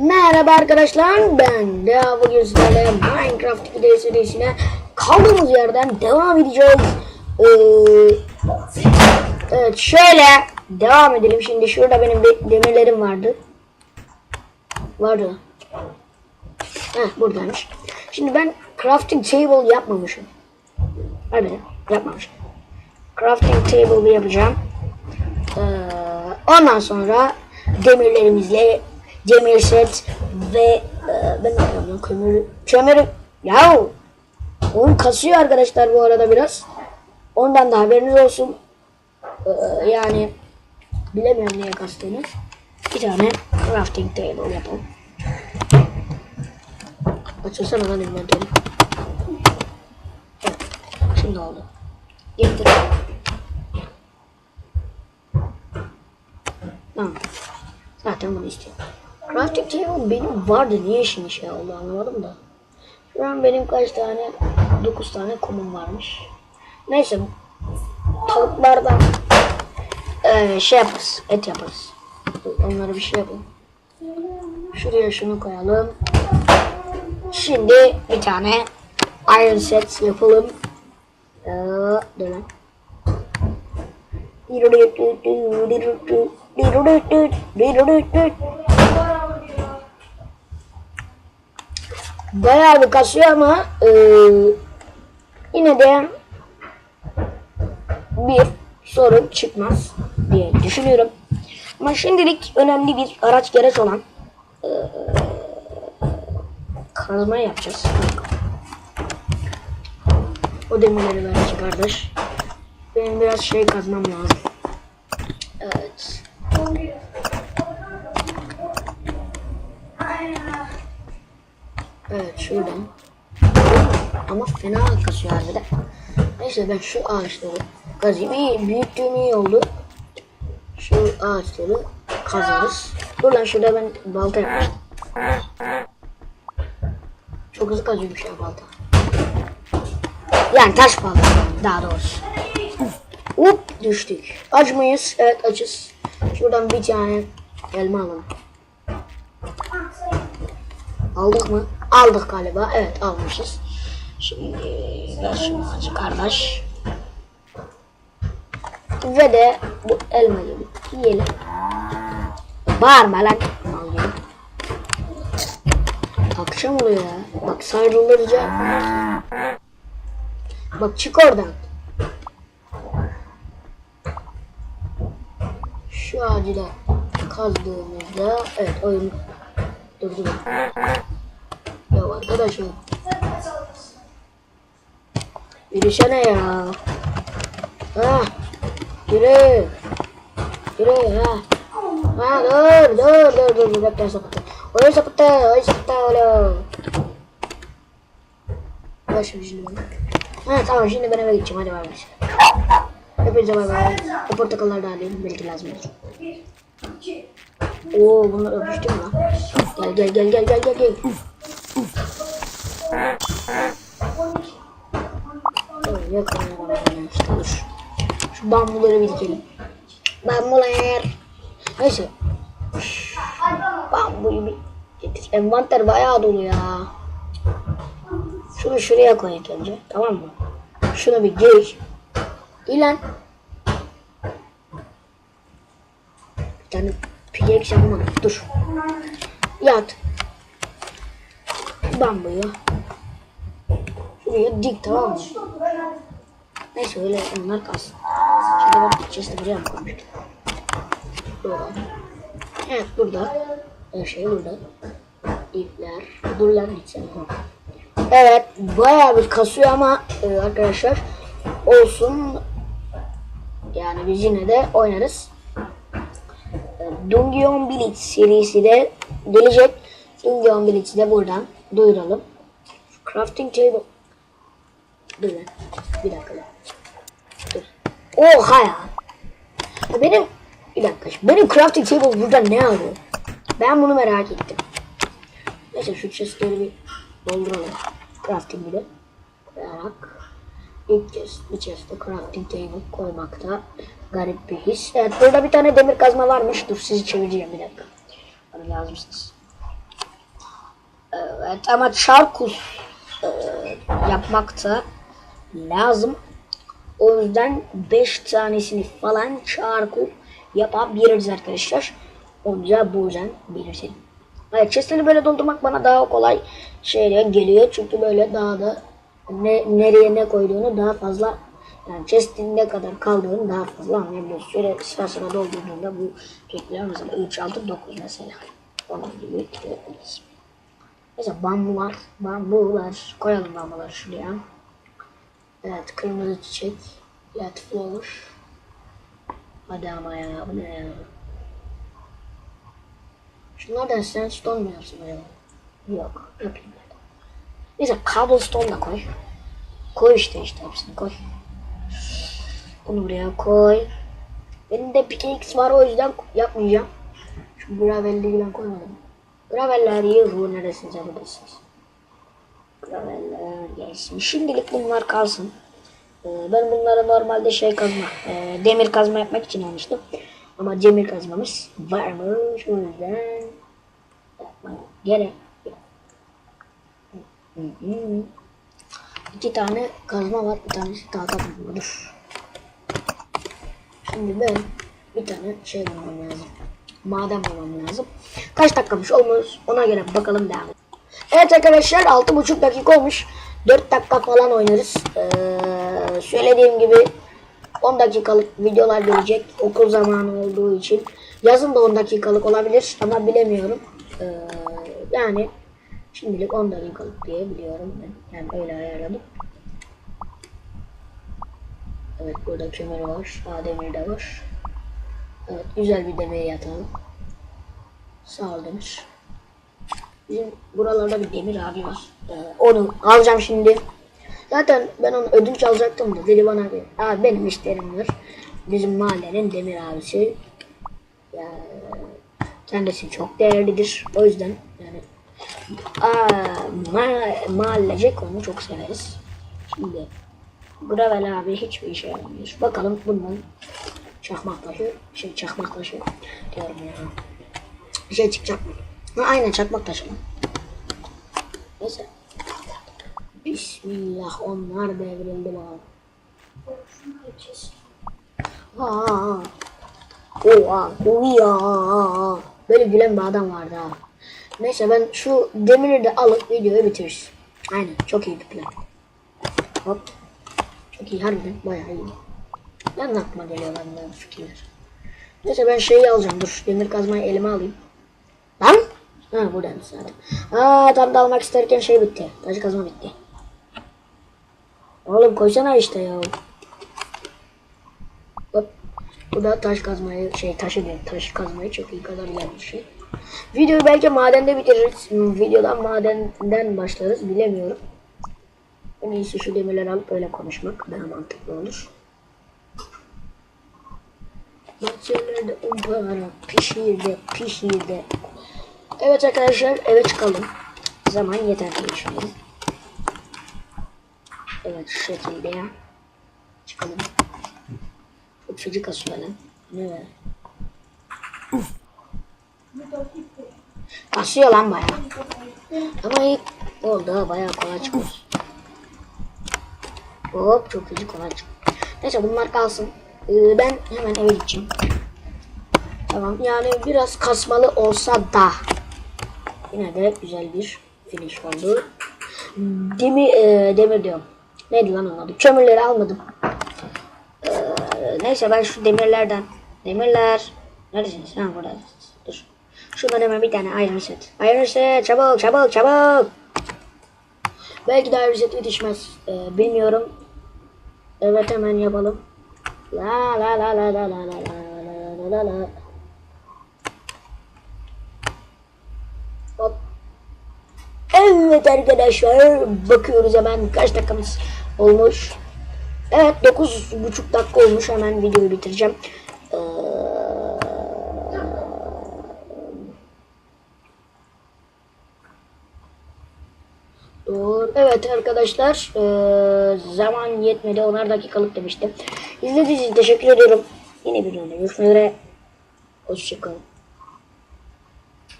Merhaba arkadaşlar ben de bugün sizlerle Minecraft 2D serisine kaldığımız yerden devam edeceğiz. Ee, evet şöyle devam edelim. Şimdi şurada benim de- demirlerim vardı. Vardı. Heh buradaymış. Şimdi ben crafting table yapmamışım. Hadi yapmamışım. Crafting table yapacağım. Ee, ondan sonra demirlerimizle demir set ve e, ben ne yapıyorum lan? kömür kömür ya oyun kasıyor arkadaşlar bu arada biraz. Ondan da haberiniz olsun. Ee, yani bilemiyorum niye kastığını. Bir tane crafting table yapalım. Açılsana lan inventörü. Evet, şimdi oldu. Getir. Tamam. Zaten bunu istiyorum. Crafting table benim vardı. Niye şimdi şey oldu anlamadım da. Şu an benim kaç tane? 9 tane kumum varmış. Neyse. Tavuklardan eee şey yaparız. Et yaparız. Onlara bir şey yapalım. Şuraya şunu koyalım. Şimdi bir tane iron set yapalım. Ee, dur lan. Bayağı bir kasıyor ama eee, yine de bir sorun çıkmaz diye düşünüyorum. Ama şimdilik önemli bir araç gereç olan eee kazma yapacağız. O demirleri ver kardeş. Benim biraz şey kazmam lazım. Evet. Evet şuradan. Ama fena kasıyor harbiden. Neyse ben şu ağaçları kazayım. İyi büyüttüğüm iyi oldu. Şu ağaçları kazarız. Dur lan şurada ben balta yapmıştım. Çok hızlı kazıyormuş ya balta. Yani taş balta daha doğrusu. Hop düştük. Aç mıyız? Evet açız. Şuradan bir tane elma alalım. Aldık mı? Aldık galiba. Evet almışız. Şimdi ver şunu acı kardeş. Ve de bu elmayı yiyelim. Bağırma lan. Akşam oluyor ya. Bak sarılırca. Bak çık oradan. Şu da kazdığımızda evet oyun durdu. Arkadaşım. Yürüsene ya. Ha. Yürü. Yürü ha. Ha dur dur dur dur dur bekle sapıttı. Oraya sapıttı oraya sapıttı oğlum. Ver şimdi bana. Ha tamam şimdi ben eve gideceğim hadi bay bay. Hepinize bay bay. O portakalları da alayım belki lazım olur. Oo bunlar öpüştü mü lan? Gel gel gel gel gel gel Evet, yakalayalım işte dur. Şu bambuları bir dikelim. Bambular. Neyse. Bambuyu bir getir. Envanter bayağı dolu ya. Şunu şuraya koy ilk önce. Tamam mı? Şunu bir giy. Giy lan. Bir tane pickaxe yapamadım. Dur. Yat. Bambuyu. Şuraya dik tamam mı? Neyse öyle onlar kalsın. Şimdi ben chest'i buraya mı koymuştum? Burada. Evet burada. Her şey burada. İpler. Dur lan gitsen. Evet bayağı bir kasıyor ama e, arkadaşlar olsun. Yani biz yine de oynarız. E, Dungeon Blitz serisi de gelecek. Dungeon Blitz'i de buradan duyuralım. Crafting table. Dur lan. Bir dakika. Dur. Oha ya. Ya Benim bir dakika. Benim crafting table burada ne arıyor? Ben bunu merak ettim. Neyse şu chestleri bir dolduralım. Crafting bir de koyarak. İlk chest, bir chest'e crafting table koymakta garip bir his. Evet burada bir tane demir kazma varmış. Dur sizi çevireceğim bir dakika. Bana lazımsınız. Evet ama çarkus e, yapmak da lazım. O yüzden 5 tanesini falan çarkul yapabiliriz arkadaşlar. Onca bu yüzden belirtelim. Evet chestleri böyle doldurmak bana daha kolay şeyler geliyor. Çünkü böyle daha da ne, nereye ne koyduğunu daha fazla yani chest'in ne kadar kaldığını daha fazla anlayabiliyoruz. Şöyle sıra sıra doldurduğunda bu renkler mesela 3, 6, 9 mesela. Onun gibi gidebiliriz. Mesela bambular, bambular koyalım bambuları şuraya. Evet kırmızı çiçek. Let flower. Hadi ama ya bu ne ya. Şunlardan sandstone mu yapsın acaba? Yok yapayım ben. Neyse cobblestone da koy. Koy işte işte hepsini koy. Bunu buraya koy. Benim de pickaxe var o yüzden yapmayacağım. Şu gravelleri ben koymadım. Graveller yuhu neresiniz buradasınız. Graveller gelsin. Şimdilik bunlar kalsın. Ee, ben bunları normalde şey kazma, e, demir kazma yapmak için almıştım. Ama demir kazmamız varmış o yüzden yapmaya gerek. İki tane kazma var, bir tanesi tahta bulunur. Şimdi ben bir tane şey bulmam lazım. Maden bulmam lazım. Kaç dakikamış olmuş ona göre bakalım devam. Evet arkadaşlar 6,5 dakika olmuş. 4 dakika falan oynarız. Ee, söylediğim gibi 10 dakikalık videolar gelecek. Okul zamanı olduğu için. Yazın da 10 dakikalık olabilir ama bilemiyorum. Ee, yani şimdilik 10 dakikalık diye biliyorum. Yani öyle ayarladım. Evet burada kömür var. Aa demir de var. Evet güzel bir demir yatalım. Sağ ol demir. Bizim buralarda bir demir abi var. Ee, onu alacağım şimdi. Zaten ben onu ödünç alacaktım da dedi bana bir abi benim işlerim var. Bizim mahallenin demir abisi. Ya, kendisi çok değerlidir. O yüzden yani aa, ma mahallecek onu çok severiz. Şimdi Gravel abi hiçbir işe yaramıyor. Bakalım bundan çakmak taşı, şey çakmak taşı diyorum ya. Bir şey çıkacak mı? Ha aynen çakmak taşı. Neyse. Bismillah onlar devrildi bana. Aa. Oha, oya. Böyle gülen bir adam vardı ha. Neyse ben şu demiri de alıp videoyu bitiririz. Aynen çok iyi bir plan. Hop. Çok iyi harbiden bayağı iyi. Ben aklıma geliyor benden fikirler. Neyse ben şeyi alacağım dur. Demir kazmayı elime alayım. Lan? Ha buradaymış zaten. Aa tam da almak isterken şey bitti. Taş kazma bitti. Oğlum koysana işte ya. Hop. Bu da taş kazmayı şey taşı değil. Taş kazmayı çok iyi kadar bir şey. Videoyu belki madende bitiririz. Hmm, Videodan madenden başlarız bilemiyorum. En iyisi şu demirleri alıp öyle konuşmak daha mantıklı olur. Bahçelerde umpara pişirde pişirde. Evet arkadaşlar eve çıkalım. Zaman yeter diye düşünüyorum. Evet şu şekilde ya. Çıkalım. Çok çocuk lan. Ne be? Kasıyor lan baya. Ama iyi oldu baya kolay çıkmış. Hop çok hızlı kolay çıktı. Neyse bunlar kalsın. Ee, ben hemen eve gideceğim. Tamam yani biraz kasmalı olsa da yine de güzel bir finish oldu. Demir, e, demir diyorum. Neydi lan onun adı? Kömürleri almadım. Ee, neyse ben şu demirlerden demirler neredesiniz? Ha burada. Dur. Şuradan hemen bir tane iron set. Iron set çabuk çabuk çabuk. Belki de iron set yetişmez. Ee, bilmiyorum. Evet hemen yapalım. La la la la la la la la la la la. Hop. Evet arkadaşlar bakıyoruz hemen kaç dakikamız olmuş. Evet 9,5 dakika olmuş hemen videoyu bitireceğim. Ee, Doğru. Evet arkadaşlar ee, zaman yetmedi 10 dakikalık demiştim. İzlediğiniz için teşekkür ediyorum. Yine bir videoda görüşmek üzere. Hoşçakalın.